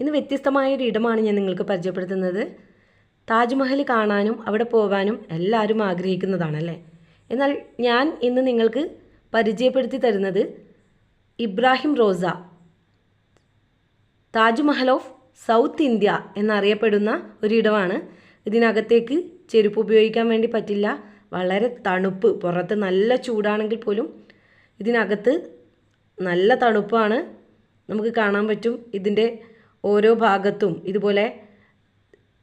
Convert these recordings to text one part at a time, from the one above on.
ഇന്ന് വ്യത്യസ്തമായ ഒരു ഇടമാണ് ഞാൻ നിങ്ങൾക്ക് പരിചയപ്പെടുത്തുന്നത്. താജ്മഹൽ കാണാനും അവിടെ പോകാനും എല്ലാവരും ആഗ്രഹിക്കുന്നതാണല്ലേ? എന്നാൽ ഞാൻ ഇന്ന് നിങ്ങൾക്ക് പരിചയപ്പെടുത്തി തരുന്നത് Ibrahim Rauza Taj Mahal of south India എന്നറിയപ്പെടുന്ന ഒരിടമാണ് ഇതിനകത്തേക്ക് ചെരുപ്പ് ഉപയോഗിക്കാൻ വേണ്ടി പറ്റില്ല വളരെ തണുപ്പ് പുറത്ത് നല്ല ചൂടാണെങ്കിൽ പോലും ഇതിനകത്ത് നല്ല തണുപ്പാണ്. നമുക്ക് കാണാൻ പറ്റും. ഇതിന്റെ ഓരോ ഭാഗത്തും ഇതുപോലെ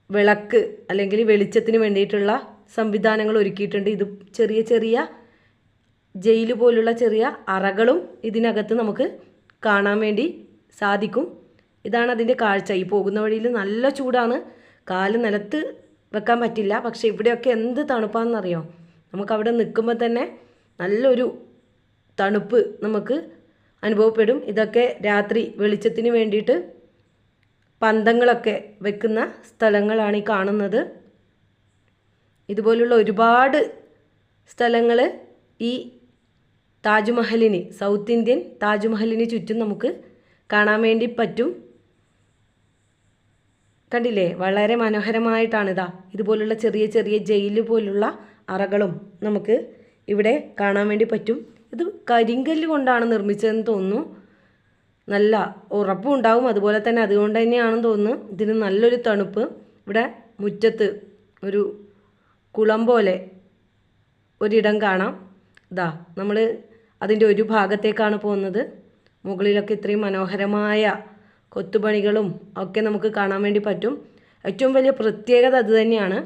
വിളക്ക് അല്ലെങ്കിൽ വെളിച്ചത്തിന് വേണ്ടിയിട്ടുള്ള സംവിധാനങ്ങൾ ഒരുക്കിയിട്ടുണ്ട്. ഇത് ചെറിയ ചെറിയ ജയിൽ പോലുള്ള ചെറിയ അറകളും ഇതിനകത്ത് നമുക്ക് കാണാൻ വേണ്ടി സാധിക്കും. ഇതാണ് അതിന്റെ കാഴ്ച. ഈ പോകുന്ന വഴിയിൽ നല്ല ചൂടാണ്. കാൽ നിലത്ത് വെക്കാൻ പറ്റില്ല. പക്ഷേ ഇവിടെയൊക്കെ എന്ത് തണുപ്പാണെന്നറിയോ? നമുക്കവിടെ നിൽക്കുമ്പോൾ തന്നെ നല്ലൊരു തണുപ്പ് നമുക്ക് അനുഭവപ്പെടും. ഇതൊക്കെ രാത്രി വെളിച്ചത്തിന് വേണ്ടിയിട്ട് പന്തങ്ങളൊക്കെ വെക്കുന്ന സ്ഥലങ്ങളാണ് ഈ കാണുന്നത്. ഇതുപോലുള്ള ഒരുപാട് സ്ഥലങ്ങൾ ഈ താജ്മഹലിന് സൗത്ത് ഇന്ത്യൻ താജ്മഹലിന് ചുറ്റും നമുക്ക് കാണാൻ വേണ്ടി പറ്റും. കണ്ടില്ലേ? വളരെ മനോഹരമായിട്ടാണിതാ ഇതുപോലുള്ള ചെറിയ ചെറിയ ജയിൽ പോലുള്ള അറകളും നമുക്ക് ഇവിടെ കാണാൻ വേണ്ടി പറ്റും. ഇത് കരിങ്കല്ല് കൊണ്ടാണ് നിർമ്മിച്ചതെന്ന് തോന്നുന്നു. നല്ല ഉറപ്പും ഉണ്ടാവും. അതുപോലെ തന്നെ അതുകൊണ്ട് തന്നെയാണെന്ന് തോന്നുന്നു. ഇതിന് നല്ലൊരു തണുപ്പ്. ഇവിടെ മുറ്റത്ത് ഒരു കുളം പോലെ ഒരിടം കാണാം. ഇതാ നമ്മൾ അതിന്റെ ഒരു ഭാഗത്തേക്കാണ് പോകുന്നത്. മുകളിലൊക്കെ ഇത്രയും മനോഹരമായ കൊത്തുപണികളും ഒക്കെ നമുക്ക് കാണാൻ വേണ്ടി പറ്റും. ഏറ്റവും വലിയ പ്രത്യേകത അത് തന്നെയാണ്.